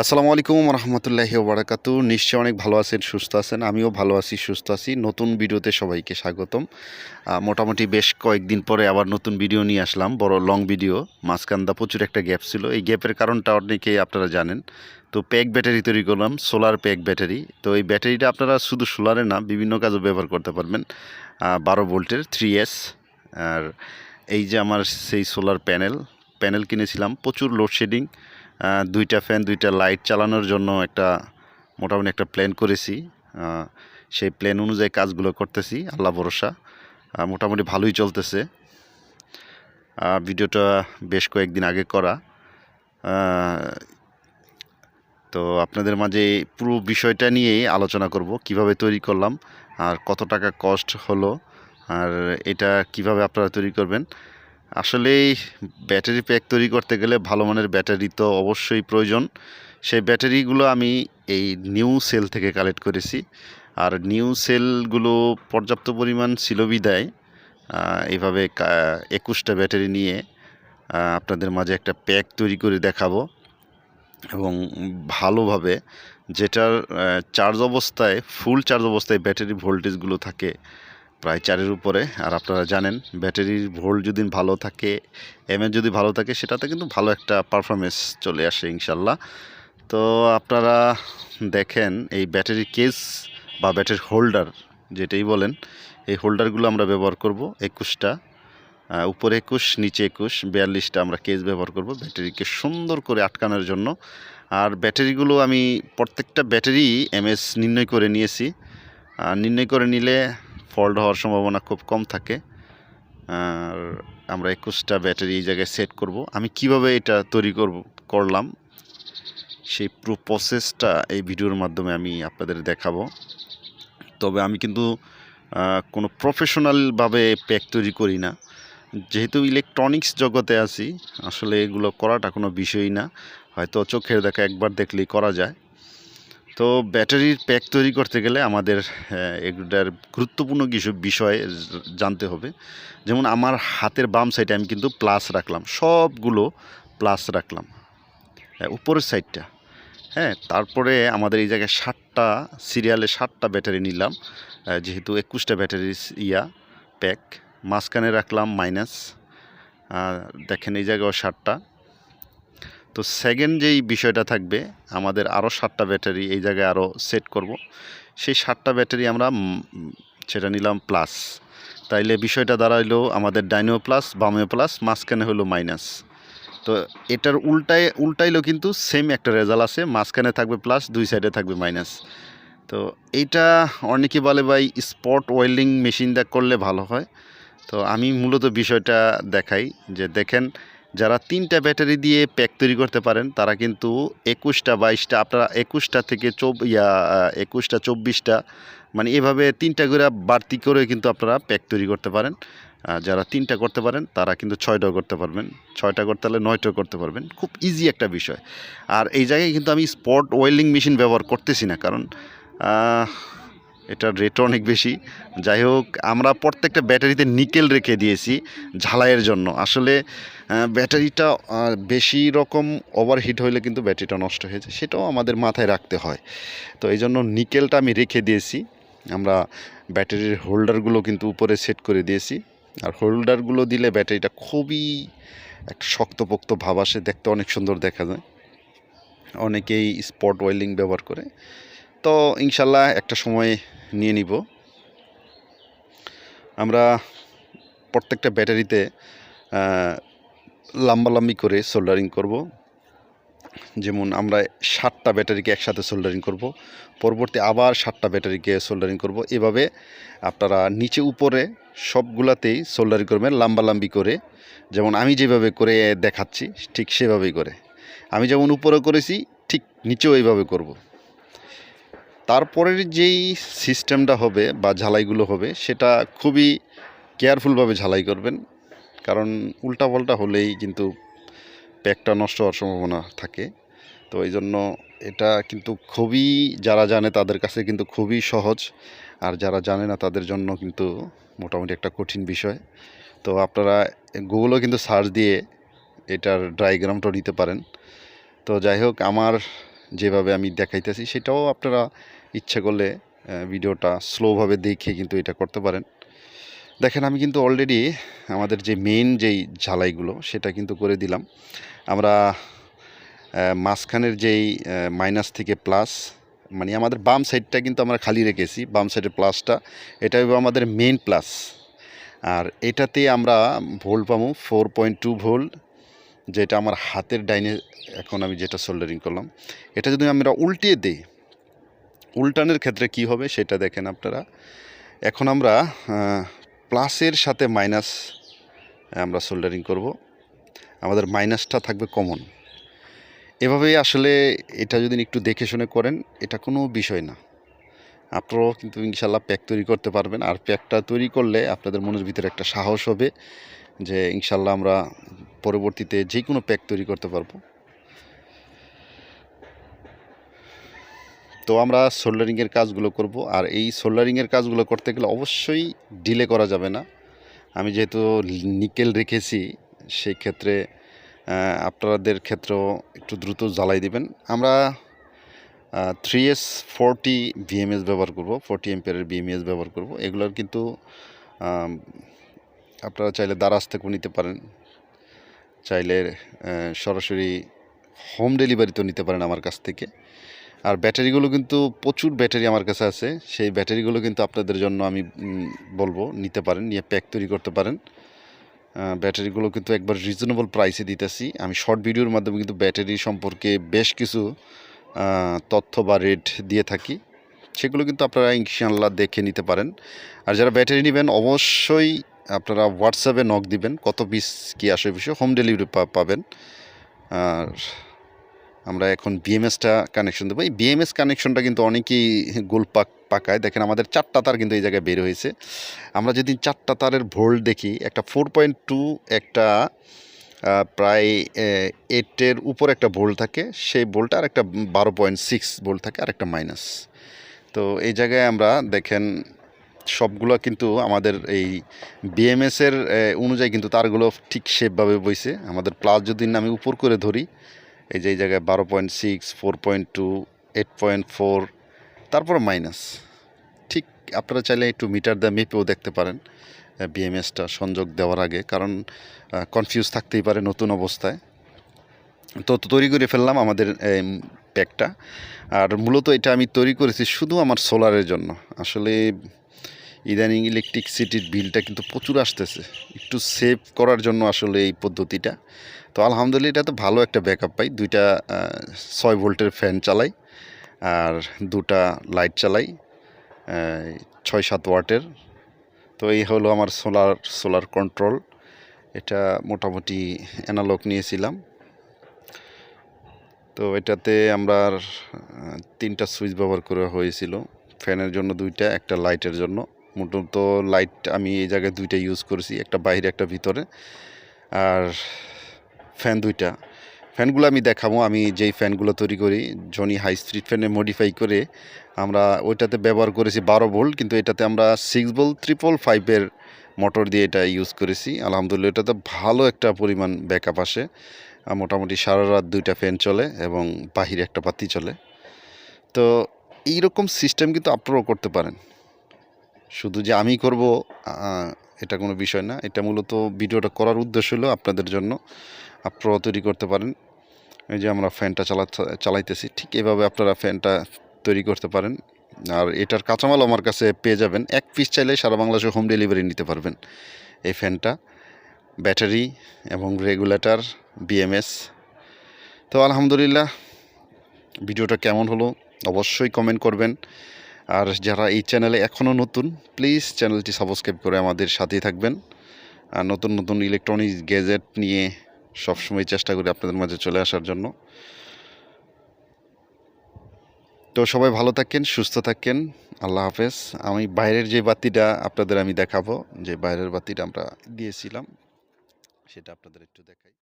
আসসালামু আলাইকুম রহমতুল্লাহি ওবরাকাতু নিশ্চয় অনেক ভালো আছেন, সুস্থ আছেন, আমিও ভালো আছি, সুস্থ আছি। নতুন ভিডিওতে সবাইকে স্বাগতম। মোটামুটি বেশ কয়েকদিন পরে আবার নতুন ভিডিও নিয়ে আসলাম, বড় লং ভিডিও। মাঝখানদা প্রচুর একটা গ্যাপ ছিল। এই গ্যাপের কারণটা অনেকেই আপনারা জানেন। তো প্যাক ব্যাটারি তৈরি করলাম, সোলার প্যাক ব্যাটারি। তো এই ব্যাটারিটা আপনারা শুধু সোলারে না, বিভিন্ন কাজে ব্যবহার করতে পারবেন। বারো ভোল্টের থ্রি এস। আর এই যে আমার সেই সোলার প্যানেল প্যানেল কিনেছিলাম, প্রচুর লোডশেডিং দুইটা ফ্যান, দুইটা লাইট চালানোর জন্য একটা, মোটামুটি একটা প্ল্যান করেছি। সেই প্ল্যান অনুযায়ী কাজগুলো করতেছি, আল্লাহ ভরসা। মোটামুটি ভালোই চলতেছে। ভিডিওটা বেশ কয়েকদিন আগে করা। তো আপনাদের মাঝে পুরো বিষয়টা নিয়েই আলোচনা করব, কীভাবে তৈরি করলাম আর কত টাকা কস্ট হলো, আর এটা কীভাবে আপনারা তৈরি করবেন। আসলে ব্যাটারি প্যাক তৈরি করতে গেলে ভালো মানের ব্যাটারি তো অবশ্যই প্রয়োজন। সেই ব্যাটারিগুলো আমি এই নিউ সেল থেকে কালেক্ট করেছি। আর নিউ সেলগুলো পর্যাপ্ত পরিমাণ ছিল বিদায় এইভাবে একুশটা ব্যাটারি নিয়ে আপনাদের মাঝে একটা প্যাক তৈরি করে দেখাবো। এবং ভালোভাবে যেটার চার্জ অবস্থায় ফুল চার্জ অবস্থায় ব্যাটারি ভোল্টেজগুলো থাকে প্রায় চারের উপরে। আর আপনারা জানেন, ব্যাটারির ভোল্ট যদি ভালো থাকে এমএ যদি ভালো থাকে, সেটাতে কিন্তু ভালো একটা পারফরমেন্স চলে আসে ইনশাল্লাহ। তো আপনারা দেখেন, এই ব্যাটারি কেস বা ব্যাটারি হোল্ডার যেটাই বলেন, এই হোল্ডারগুলো আমরা ব্যবহার করব একুশটা। উপরে একুশ, নিচে একুশ, বিয়াল্লিশটা আমরা কেস ব্যবহার করব ব্যাটারিকে সুন্দর করে আটকানোর জন্য। আর ব্যাটারিগুলো আমি প্রত্যেকটা ব্যাটারি এমএস নির্ণয় করে নিয়েছি। নির্ণয় করে নিলে ফল্ট হওয়ার সম্ভাবনা খুব কম থাকে। আর আমরা একুশটা ব্যাটারি এই জায়গায় সেট করব। আমি কীভাবে এটা তৈরি করব, করলাম, সেই পুরো প্রসেসটা এই ভিডিওর মাধ্যমে আমি আপনাদের দেখাবো। তবে আমি কিন্তু কোনো প্রফেশনালভাবে প্যাক তৈরি করি না। যেহেতু ইলেকট্রনিক্স জগতে আছি, আসলে এগুলো করাটা কোনো বিষয়ই না। হয়তো চোখের দেখা একবার দেখলেই করা যায়। তো ব্যাটারির প্যাক তৈরি করতে গেলে আমাদের এগুলার গুরুত্বপূর্ণ কিছু বিষয় জানতে হবে। যেমন আমার হাতের বাম সাইডে আমি কিন্তু প্লাস রাখলাম, সবগুলো প্লাস রাখলাম। উপরের সাইডটা হ্যাঁ তারপরে আমাদের এই জায়গায় ষাটটা সিরিয়ালে ষাটটা ব্যাটারি নিলাম যেহেতু একুশটা ব্যাটারি ইয়া প্যাক মাঝখানে রাখলাম মাইনাস দেখেন এই জায়গায় ষাটটা তো সেকেন্ড যেই বিষয়টা থাকবে, আমাদের আরও সাতটা ব্যাটারি এই জায়গায় আরও সেট করব। সেই সাতটা ব্যাটারি আমরা সেটা নিলাম প্লাস তাইলে বিষয়টা দাঁড়াইলো আমাদের ডাইনো প্লাস বামেও প্লাস মাঝখানে হলো মাইনাস তো এটার উল্টায়, উল্টাইলো কিন্তু সেম একটা রেজাল্ট আছে, মাঝখানে থাকবে প্লাস দুই সাইডে থাকবে মাইনাস তো এইটা অনেকে বলে ভাই স্পট ওয়েল্ডিং মেশিন দেখ করলে ভালো হয়। তো আমি মূলত বিষয়টা দেখাই যে দেখেন যারা তিনটা ব্যাটারি দিয়ে প্যাক তৈরি করতে পারেন, তারা কিন্তু একুশটা, বাইশটা, আপনারা একুশটা থেকে চব, ইয়া, একুশটা, চব্বিশটা মানে এভাবে তিনটা করে বাড়তি করে কিন্তু আপনারা প্যাক তৈরি করতে পারেন। যারা তিনটা করতে পারেন, তারা কিন্তু ছয়টাও করতে পারবেন। ছয়টা করতে হলে নয়টাও করতে পারবেন। খুব ইজি একটা বিষয়। আর এই জায়গায় কিন্তু আমি স্পট ওয়েল্ডিং মেশিন ব্যবহার করতেছি না, কারণ এটার রেট অনেক বেশি। যাই হোক, আমরা প্রত্যেকটা ব্যাটারিতে নিকেল রেখে দিয়েছি ঝালাইয়ের জন্য। আসলে ব্যাটারিটা বেশি রকম ওভারহিট হইলে কিন্তু ব্যাটারিটা নষ্ট হয়ে যায়। সেটাও আমাদের মাথায় রাখতে হয়। তো এই জন্য নিকেলটা আমি রেখে দিয়েছি। আমরা ব্যাটারির হোল্ডারগুলো কিন্তু উপরে সেট করে দিয়েছি। আর হোল্ডারগুলো দিলে ব্যাটারিটা খুবই একটা শক্তপোক্ত ভাব আসে। দেখতে অনেক সুন্দর দেখা যায়। অনেকেই স্পট ওয়েল্ডিং ব্যবহার করে। তো ইনশাল্লাহ একটা সময় নিয়ে নিব। আমরা প্রত্যেকটা ব্যাটারিতে লাম্বালাম্বি করে সোল্ডারিং করব। যেমন আমরা ষাটটা ব্যাটারিকে একসাথে সোল্ডারিং করব, পরবর্তী আবার ষাটটা ব্যাটারিকে সোল্ডারিং করব। এভাবে আপনারা নিচে উপরে সবগুলাতেই সোল্ডারিং করবেন লাম্বালাম্বি করে। যেমন আমি যেভাবে করে দেখাচ্ছি, ঠিক সেভাবেই করে। আমি যেমন উপরে করেছি, ঠিক নিচেও এইভাবে করব। তারপরের যেই সিস্টেমটা হবে বা ঝালাইগুলো হবে, সেটা খুবই কেয়ারফুলভাবে ঝালাই করবেন। কারণ উল্টাপাল্টা হলেই কিন্তু প্যাকটা নষ্ট হওয়ার সম্ভাবনা থাকে। তো এই জন্য এটা কিন্তু খুবই, যারা জানে তাদের কাছে কিন্তু খুবই সহজ। আর যারা জানে না তাদের জন্য কিন্তু মোটামুটি একটা কঠিন বিষয়। তো আপনারা গুগলও কিন্তু সার্চ দিয়ে এটার ডায়াগ্রামটা নিতে পারেন। তো যাই হোক, আমার যেভাবে আমি দেখাইতেছি, সেটাও আপনারা ইচ্ছা করলে ভিডিওটা স্লোভাবে দেখে কিন্তু এটা করতে পারেন। দেখেন, আমি কিন্তু অলরেডি আমাদের যে মেইন যেই ঝালাইগুলো, সেটা কিন্তু করে দিলাম। আমরা মাঝখানের যেই মাইনাস থেকে প্লাস মানে আমাদের বাম সাইডটা কিন্তু আমরা খালি রেখেছি, বাম সাইডের প্লাসটা এটা আমাদের মেইন প্লাস আর এটাতে আমরা ভোল্ট পাবো ফোর পয়েন্ট টু ভোল্ট যেটা আমার হাতের ডাইনে, এখন আমি যেটা সোল্ডারিং করলাম। এটা যদি আমরা উল্টিয়ে দিই উল্টানোর ক্ষেত্রে কি হবে সেটা দেখেন আপনারা। এখন আমরা প্লাসের সাথে মাইনাস আমরা সোল্ডারিং করব। আমাদের মাইনাসটা থাকবে কমন। এভাবেই আসলে এটা যদি একটু দেখে শুনে করেন, এটা কোনো বিষয় না। আপনারাও কিন্তু ইনশাল্লাহ প্যাক তৈরি করতে পারবেন। আর প্যাকটা তৈরি করলে আপনাদের মনের ভিতরে একটা সাহস হবে যে ইনশাল্লাহ আমরা পরবর্তীতে যে কোনো প্যাক তৈরি করতে পারব। তো আমরা সোল্ডারিংয়ের কাজগুলো করব। আর এই সোল্ডারিংয়ের কাজগুলো করতে গেলে অবশ্যই ডিলে করা যাবে না। আমি যেহেতু নিকেল রেখেছি, সেই ক্ষেত্রে আপনাদের ক্ষেত্রেও একটু দ্রুত জ্বালাই দিবেন। আমরা থ্রি এস ফোরটি ভিএমএস ব্যবহার করব ফোরটি এম্পিয়ারের বিএমএস ব্যবহার করব। এগুলোর কিন্তু আপনারা চাইলে দারাজ থেকেও নিতে পারেন। চাইলে সরাসরি হোম ডেলিভারিতেও নিতে পারেন আমার কাছ থেকে। আর ব্যাটারিগুলো কিন্তু প্রচুর ব্যাটারি আমার কাছে আছে। সেই ব্যাটারিগুলো কিন্তু আপনাদের জন্য আমি বলব, নিতে পারেন, নিয়ে প্যাক তৈরি করতে পারেন। ব্যাটারিগুলো কিন্তু একবার রিজনেবল প্রাইসে দিতেছি। আমি শর্ট ভিডিওর মাধ্যমে কিন্তু ব্যাটারি সম্পর্কে বেশ কিছু তথ্য বা রেট দিয়ে থাকি। সেগুলো কিন্তু আপনারা ইনশাল্লাহ দেখে নিতে পারেন। আর যারা ব্যাটারি নেবেন, অবশ্যই আপনারা হোয়াটসঅ্যাপে নক দিবেন, কত পিস কী আসে বিষয় হোম ডেলিভারি পাবেন। আর আমরা এখন বিএমএসটা কানেকশন দেবো। এই বিএমএস কানেকশনটা কিন্তু অনেকেই গোল পাক, পাকায়। দেখেন আমাদের চারটা তার কিন্তু এই জায়গায় বের হয়েছে। আমরা যেদিন চারটা তারের ভোল্ট দেখি, একটা ফোর পয়েন্ট টু একটা প্রায় এইটের উপর একটা ভোল্ট থাকে, সেই ভোল্টটা আর একটা বারো পয়েন্ট সিক্স ভোল্ট থাকে আর একটা মাইনাস তো এই জায়গায় আমরা দেখেন, সবগুলো কিন্তু আমাদের এই বিএমএসের অনুযায়ী কিন্তু তারগুলো ঠিক সেভাবে বইছে। আমাদের প্লাস যদি আমি উপর করে ধরি এই যে এই জায়গায় বারো point six four point two eight point four তারপর মাইনাস ঠিক আপনারা চাইলে একটু মিটার দিয়ে মেপেও দেখতে পারেন বিএমএসটা সংযোগ দেওয়ার আগে, কারণ কনফিউজ থাকতেই পারে নতুন অবস্থায়। তো তৈরি করে ফেললাম আমাদের প্যাকটা আর মূলত এটা আমি তৈরি করেছি শুধু আমার সোলারের জন্য। আসলে ইদানিং ইলেকট্রিসিটির বিলটা কিন্তু প্রচুর আসতেছে। একটু সেভ করার জন্য আসলে এই পদ্ধতিটা। তো আলহামদুলিল্লাহ এটা তো ভালো একটা ব্যাকআপ পাই। দুইটা ছয় ভোল্টের ফ্যান চালাই আর দুটা লাইট চালাই ছয় সাত ওয়াটের। তো এই হলো আমার সোলার সোলার কন্ট্রোল এটা মোটামুটি অ্যানালগ নিয়েছিলাম। তো এটাতে আমরা তিনটা সুইচ ব্যবহার করা হয়েছিল। ফ্যানের জন্য দুইটা, একটা লাইটের জন্য। মোটামুটি লাইট আমি এই জায়গায় দুইটা ইউজ করেছি, একটা বাইরে, একটা ভিতরে। আর ফ্যান দুইটা। ফ্যানগুলো আমি দেখাবো, আমি যেই ফ্যানগুলো তৈরি করি জনি হাই স্ট্রিট ফ্যানে মডিফাই করে আমরা ওইটাতে ব্যবহার করেছি বারো ভোল্ট কিন্তু এটাতে আমরা সিক্স ভোল্ট ট্রিপল ফাইভের মোটর দিয়ে এটা ইউজ করেছি। আলহামদুলিল্লাহ, এটাতে ভালো একটা পরিমাণ ব্যাকআপ আসে। মোটামুটি সারা রাত দুইটা ফ্যান চলে এবং বাহিরে একটা বাতি চলে। তো এইরকম সিস্টেম কিন্তু আপনারাও করতে পারেন। শুধু যে আমি করব এটা কোনো বিষয় না। এটা মূলত ভিডিওটা করার উদ্দেশ্য হলো আপনাদের জন্য আপনারাও তৈরি করতে পারেন। এই যে আমরা ফ্যানটা চালা, চালাইতেছি, ঠিক এভাবে আপনারা ফ্যানটা তৈরি করতে পারেন। আর এটার কাঁচামাল আমার কাছে পেয়ে যাবেন। এক পিস চাইলে সারা বাংলাদেশে হোম ডেলিভারি নিতে পারবেন এই ফ্যানটা। ব্যাটারি এবং রেগুলেটর বিএমএস তো আলহামদুলিল্লাহ, ভিডিওটা কেমন হলো অবশ্যই কমেন্ট করবেন। আর যারা এই চ্যানেলে এখনও নতুন প্লিজ চ্যানেলটি সাবস্ক্রাইব করে আমাদের সাথেই থাকবেন। আর নতুন নতুন ইলেকট্রনিক্স গ্যাজেট নিয়ে সবসময় চেষ্টা করি আপনাদের মাঝে চলে আসার জন্য। তো সবাই ভালো থাকেন, সুস্থ থাকেন, আল্লাহ হাফেজ। আমি বাইরের যে বাতিটা আপনাদের আমি দেখাবো, যে বাইরের বাতিটা আমরা দিয়েছিলাম, সেটা আপনাদের একটু দেখাই।